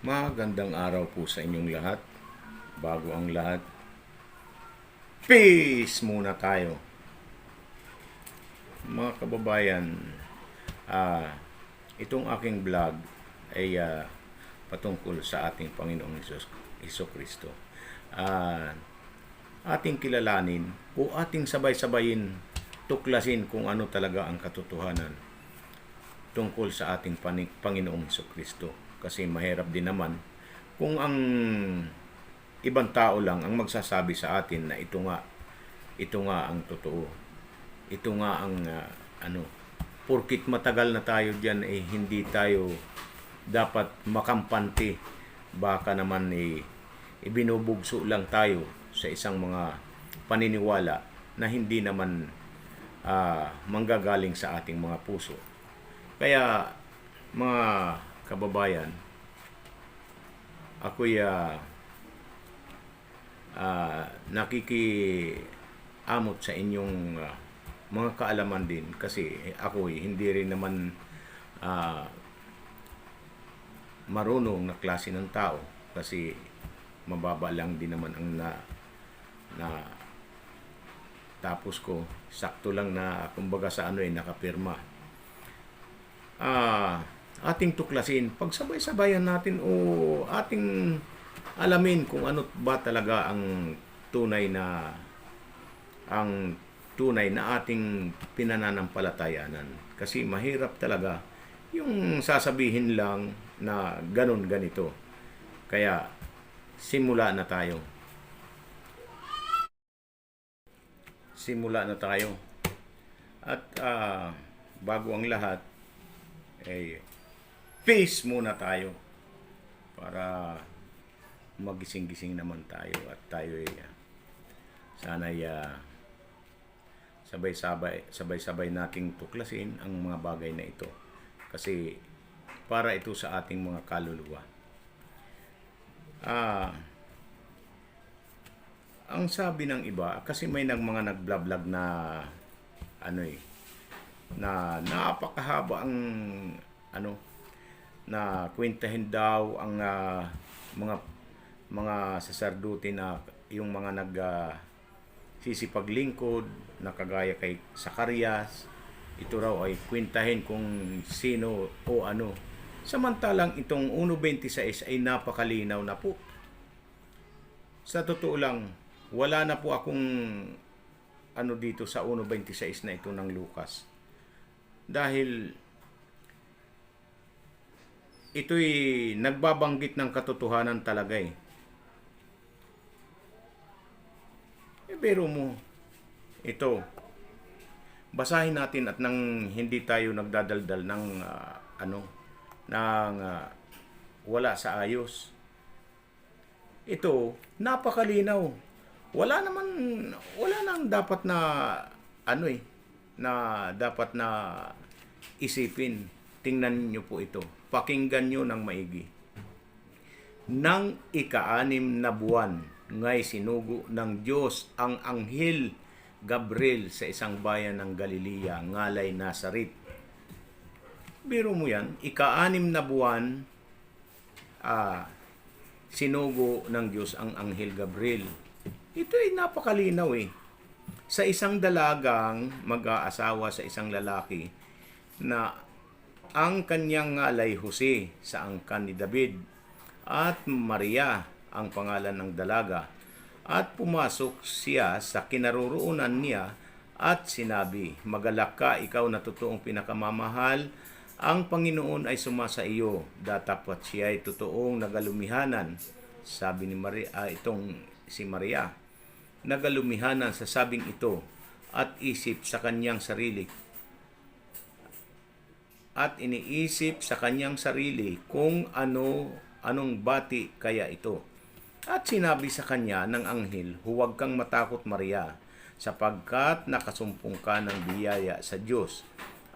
Magandang araw po sa inyong lahat. Bago ang lahat, peace muna tayo. Mga kababayan, ah, itong aking vlog ay ah, patungkol sa ating Panginoong Isos, Iso Kristo. Ah, ating kilalanin o ating sabay-sabayin tuklasin kung ano talaga ang katotohanan tungkol sa ating Panginoong Heso Kristo. Kasi mahirap din naman kung ang ibang tao lang ang magsasabi sa atin na ito nga, ito nga ang totoo. Ito nga ang ah, ano, porkit matagal na tayo diyan eh hindi tayo dapat makampante. Baka naman eh ibinubugso lang tayo sa isang mga paniniwala na hindi naman ah, manggagaling sa ating mga puso. Kaya mga kababayan, ako'y ah, ah, nakikiamot sa inyong ah, mga kaalaman din kasi ako hindi rin naman ah, marunong na klase ng tao kasi mababa lang din naman ang na na tapos ko. Sakto lang na kumbaga sa ano eh nakapirma. Ah ating tuklasin. Pagsabay-sabayan natin o ating alamin kung ano ba talaga ang tunay na ang tunay na ating pinananampalatayanan. Kasi mahirap talaga yung sasabihin lang na ganun ganito. Kaya simula na tayo. Simula na tayo. At ah, bago ang lahat eh peace muna tayo para magising-gising naman tayo at tayo ay ah, sana ay ah, sabay-sabay sabay-sabay nating tuklasin ang mga bagay na ito kasi para ito sa ating mga kaluluwa. Ah ang sabi ng iba kasi may nag mga nagblablag na ano eh na napakahaba ang ano na kwentahin daw ang ah, mga mga saserdote na yung mga nag ah, sisipaglingkod na kagaya kay Zacarias. Ito raw ay kwentahin kung sino o ano. Samantalang itong 1.26 ay napakalinaw na po. Sa totoo lang wala na po akong ano dito sa 1.26 na ito ng Lucas. Dahil ito'y nagbabanggit ng katotohanan talaga eh. Eh, pero mo, ito, basahin natin at nang hindi tayo nagdadaldal ng ah, ano, ng ah, wala sa ayos. Ito, napakalinaw. Wala naman, wala nang dapat na, ano eh, na dapat na isipin. Tingnan niyo po ito. Pakinggan niyo ng maigi. Nang ikaanim na buwan, ngay sinugo ng Diyos ang anghel Gabriel sa isang bayan ng Galilea, ngalay Nazaret. Biro mo yan, ikaanim na buwan, ah, sinugo ng Diyos ang anghel Gabriel. Ito ay napakalinaw eh. Sa isang dalagang mag-aasawa sa isang lalaki na ang kanyang ngalay Jose sa angkan ni David at Maria ang pangalan ng dalaga. At pumasok siya sa kinaroroonan niya at sinabi, Magalak ka, ikaw na totoong pinakamamahal, ang Panginoon ay sumasa iyo, datapwat siya ay totoong nagalumihanan. Sabi ni Maria, ah, itong si Maria, nagalumihanan sa sabing ito at isip sa kanyang sarili at iniisip sa kanyang sarili kung ano anong bati kaya ito. At sinabi sa kanya ng anghel, huwag kang matakot Maria, sapagkat nakasumpong ka ng biyaya sa Diyos.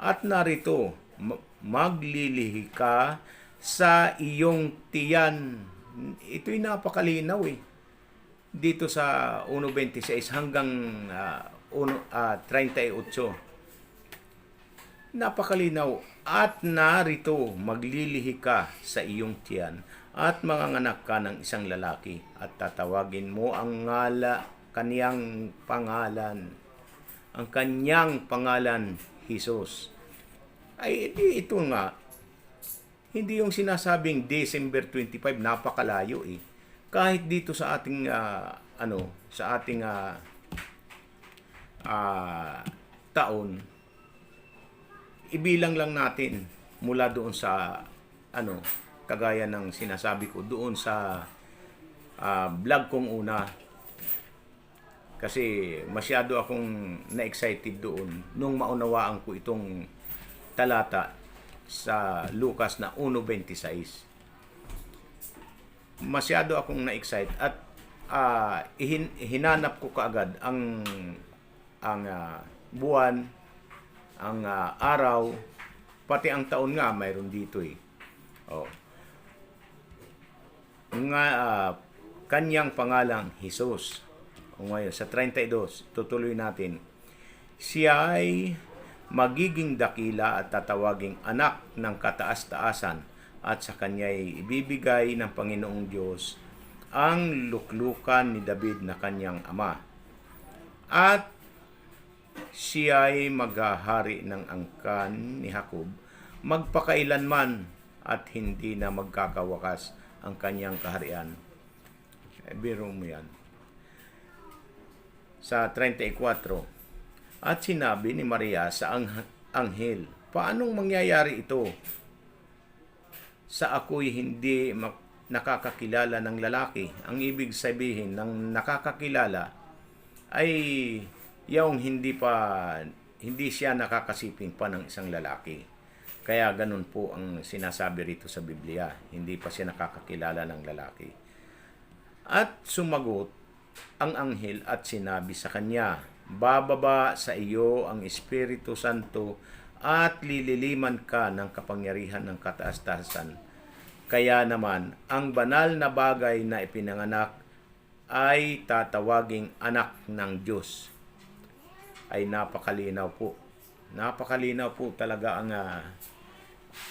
At narito, ma- maglilihi ka sa iyong tiyan. Ito'y napakalinaw eh. Dito sa 1.26 hanggang ah, uno- ah, 38 Napakalinaw. At narito, maglilihi ka sa iyong tiyan at manganganak ka ng isang lalaki at tatawagin mo ang ngala kaniyang pangalan. Ang kanyang pangalan, Jesus. Ay, di ito nga. Hindi yung sinasabing December 25, napakalayo eh. Kahit dito sa ating, ah, ano, sa ating ah, ah, taon, ibilang lang natin mula doon sa ano kagaya ng sinasabi ko doon sa ah, vlog kong una. Kasi masyado akong na-excited doon nung maunawaan ko itong talata sa Lucas na 1.26 masyado akong na-excite at ihin, hinanap ko kaagad ang ang ah, buwan ang ah, araw, pati ang taon nga mayroon dito eh. Oh. Nga ah, kanyang pangalang Jesus. O ngayon, sa 32, tutuloy natin. Siya ay magiging dakila at tatawaging anak ng kataas-taasan at sa kanya'y ibibigay ng Panginoong Diyos ang luklukan ni David na kanyang ama. At siya ay maghahari ng angkan ni Jacob magpakailanman at hindi na magkakawakas ang kanyang kaharian. Eh, biro mo yan. Sa 34, at sinabi ni Maria sa ang anghel, paanong mangyayari ito? Sa ako'y hindi nakakakilala ng lalaki. Ang ibig sabihin ng nakakakilala ay yung hindi pa hindi siya nakakasiping pa ng isang lalaki. Kaya ganun po ang sinasabi rito sa Biblia. Hindi pa siya nakakakilala ng lalaki. At sumagot ang anghel at sinabi sa kanya, Bababa sa iyo ang Espiritu Santo at lililiman ka ng kapangyarihan ng kataas-taasan. Kaya naman, ang banal na bagay na ipinanganak ay tatawaging anak ng Diyos ay napakalinaw po. Napakalinaw po talaga ang ah,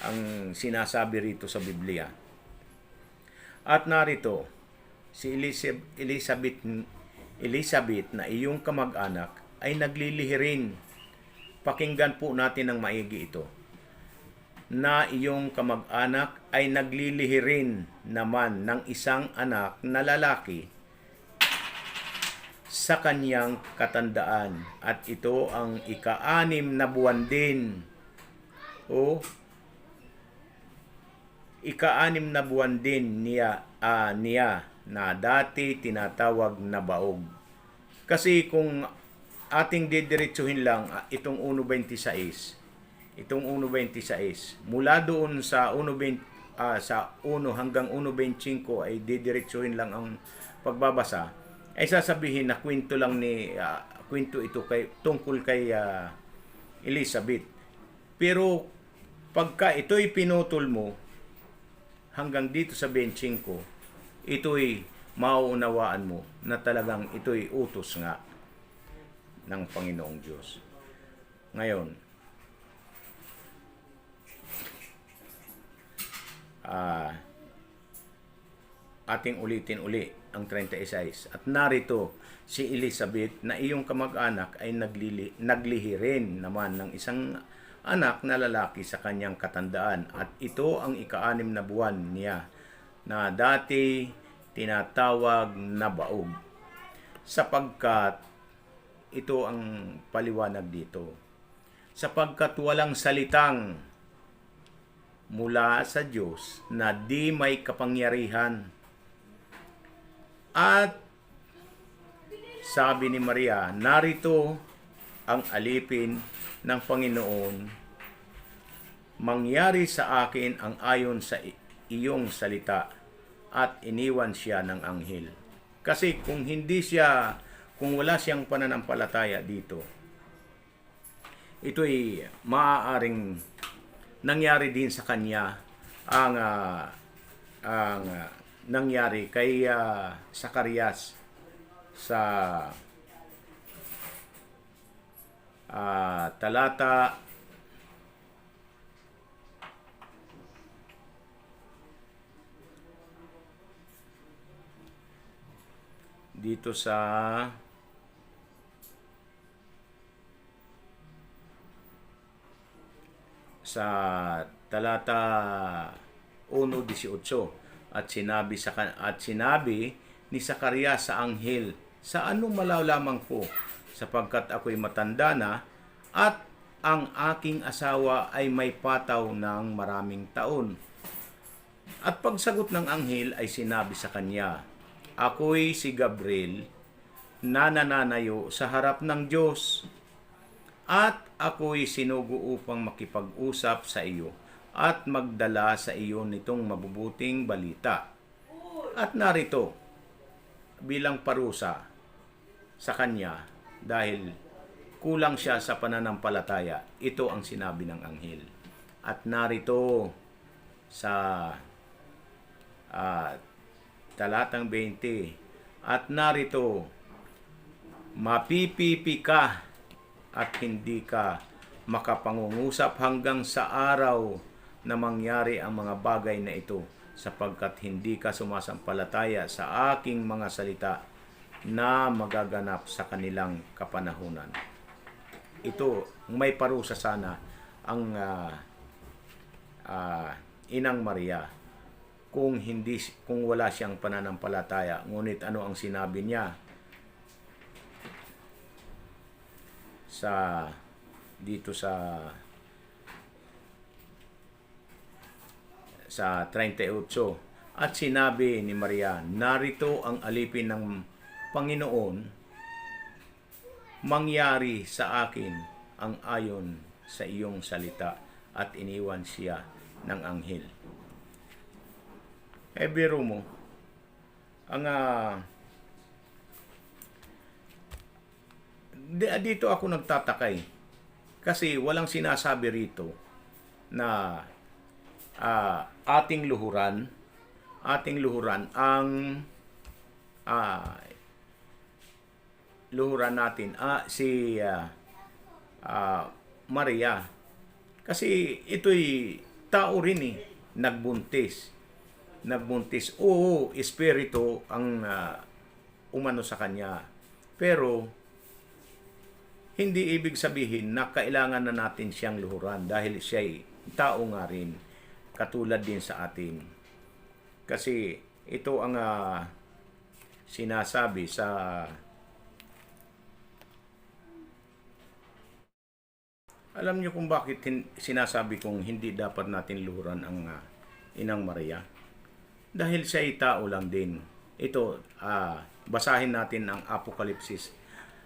ang sinasabi rito sa Biblia. At narito, si Elizabeth, Elizabeth, Elizabeth na iyong kamag-anak ay naglilihi rin. Pakinggan po natin ng maigi ito. Na iyong kamag-anak ay naglilihi rin naman ng isang anak na lalaki sa kanyang katandaan. At ito ang ika-anim na buwan din. O ika-anim na buwan din niya ah, niya na dati tinatawag na baog. Kasi kung ating didiretsuhin lang ah, itong 1.26 itong 1.26 mula doon sa 1.20 ah, sa 1 hanggang 1.25 ay didiretsuhin lang ang pagbabasa ay sasabihin na kwento lang ni ah, kwento ito kay tungkol kay ah, Elizabeth. Pero pagka ito'y pinutol mo hanggang dito sa 25, ito'y mauunawaan mo na talagang ito'y utos nga ng Panginoong Diyos. Ngayon, ah ating ulitin uli ang 36. At narito si Elizabeth na iyong kamag-anak ay naglili, naglihi rin naman ng isang anak na lalaki sa kanyang katandaan. At ito ang ika-anim na buwan niya na dati tinatawag na baog. Sapagkat ito ang paliwanag dito. Sapagkat walang salitang mula sa Diyos na di may kapangyarihan at sabi ni Maria, narito ang alipin ng Panginoon. Mangyari sa akin ang ayon sa iyong salita at iniwan siya ng anghel. Kasi kung hindi siya, kung wala siyang pananampalataya dito, ito'y maaaring nangyari din sa kanya ang ah, ang ah, nangyari kay ah, uh, Sakarias sa uh, talata dito sa sa talata 1.18 at sinabi sa at sinabi ni Sakaria sa anghel sa ano malalamang ko sapagkat ako'y matanda na at ang aking asawa ay may pataw ng maraming taon. At pagsagot ng anghel ay sinabi sa kanya, Ako'y si Gabriel na nananayo sa harap ng Diyos at ako'y sinugo upang makipag-usap sa iyo at magdala sa iyo nitong mabubuting balita. At narito, bilang parusa sa kanya dahil kulang siya sa pananampalataya, ito ang sinabi ng anghel. At narito sa ah, talatang 20. At narito, mapipipi ka at hindi ka makapangungusap hanggang sa araw na mangyari ang mga bagay na ito sapagkat hindi ka sumasampalataya sa aking mga salita na magaganap sa kanilang kapanahunan. Ito, may parusa sana ang ah, ah, Inang Maria kung hindi kung wala siyang pananampalataya ngunit ano ang sinabi niya sa dito sa sa 38 at sinabi ni Maria narito ang alipin ng Panginoon mangyari sa akin ang ayon sa iyong salita at iniwan siya ng anghel eh, biro mo, ang di, dito ako nagtatakay. Kasi walang sinasabi rito na ah, ating luhuran, ating luhuran ang ah, luhuran natin ah, si ah, ah, Maria. Kasi ito'y tao rin eh, nagbuntis nagbuntis. Oo, espiritu ang ah, umano sa kanya. Pero, hindi ibig sabihin na kailangan na natin siyang luhuran dahil siya'y tao nga rin, katulad din sa atin. Kasi ito ang ah, sinasabi sa Alam niyo kung bakit hin- sinasabi kong hindi dapat natin luhuran ang ah, Inang Maria? dahil siya ay tao lang din. Ito, ah, basahin natin ang Apokalipsis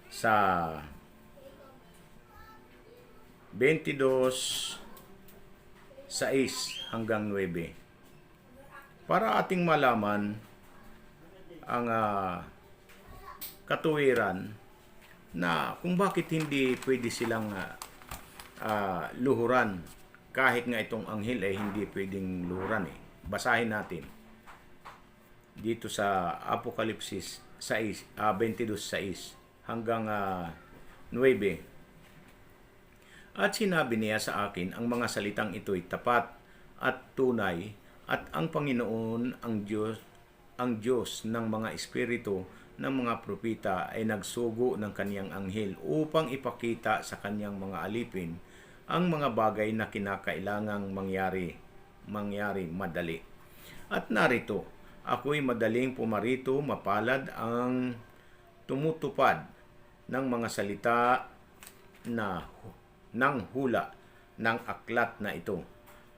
sa 22 6 hanggang 9 para ating malaman ang ah, katuwiran na kung bakit hindi pwede silang ah, ah, luhuran kahit nga itong anghel ay hindi pwedeng luhuran eh. Basahin natin dito sa Apokalipsis 6, ah, 22.6 hanggang ah, 9. At sinabi niya sa akin, ang mga salitang ito'y tapat at tunay at ang Panginoon ang Diyos ang Diyos ng mga espiritu ng mga propita ay nagsugo ng kaniyang anghel upang ipakita sa kaniyang mga alipin ang mga bagay na kinakailangang mangyari mangyari madali. At narito, ako'y madaling pumarito, mapalad ang tumutupad ng mga salita na ng hula ng aklat na ito.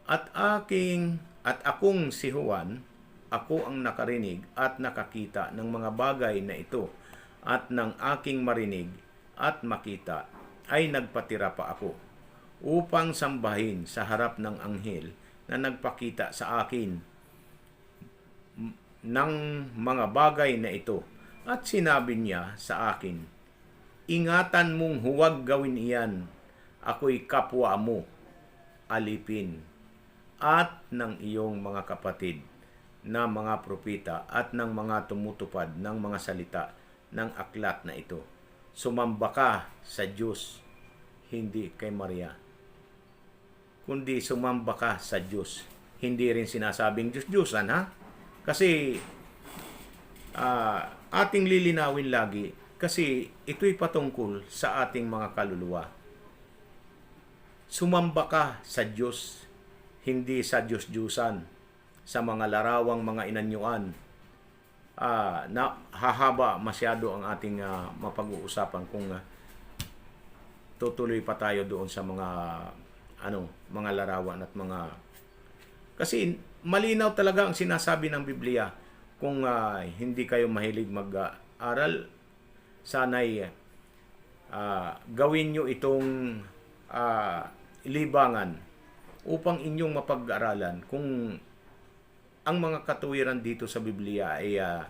At aking at akong si Juan, ako ang nakarinig at nakakita ng mga bagay na ito at ng aking marinig at makita ay nagpatira pa ako upang sambahin sa harap ng anghel na nagpakita sa akin ng mga bagay na ito. At sinabi niya sa akin, Ingatan mong huwag gawin iyan, ako'y kapwa mo, alipin, at ng iyong mga kapatid na mga propita at ng mga tumutupad ng mga salita ng aklat na ito. Sumamba ka sa Diyos, hindi kay Maria. Kundi sumamba ka sa Diyos. Hindi rin sinasabing Diyos-Diyosan, ha? Kasi ah, ating lilinawin lagi kasi ito'y patungkol sa ating mga kaluluwa. Sumamba ka sa Diyos, hindi sa Diyos-Diyusan, sa mga larawang mga inanyuan. Ah, na hahaba masyado ang ating ah, mapag-uusapan kung ah, tutuloy pa tayo doon sa mga ano, mga larawan at mga kasi malinaw talaga ang sinasabi ng Biblia kung ah, hindi kayo mahilig mag-aral sanay ah, gawin nyo itong ah, libangan upang inyong mapag-aralan kung ang mga katuwiran dito sa Biblia ay ah,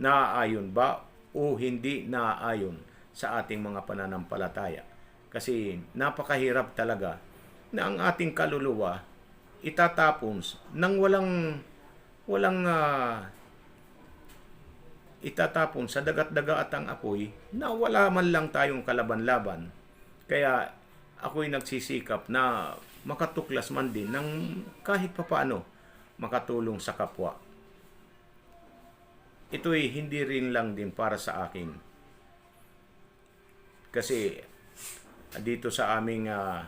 naaayon ba o hindi naaayon sa ating mga pananampalataya. Kasi napakahirap talaga na ang ating kaluluwa itatapon nang walang walang ah, itatapon sa dagat-dagat ang apoy na wala man lang tayong kalaban-laban. Kaya ako'y nagsisikap na makatuklas man din ng kahit papaano makatulong sa kapwa. Ito'y hindi rin lang din para sa akin. Kasi dito sa aming ah,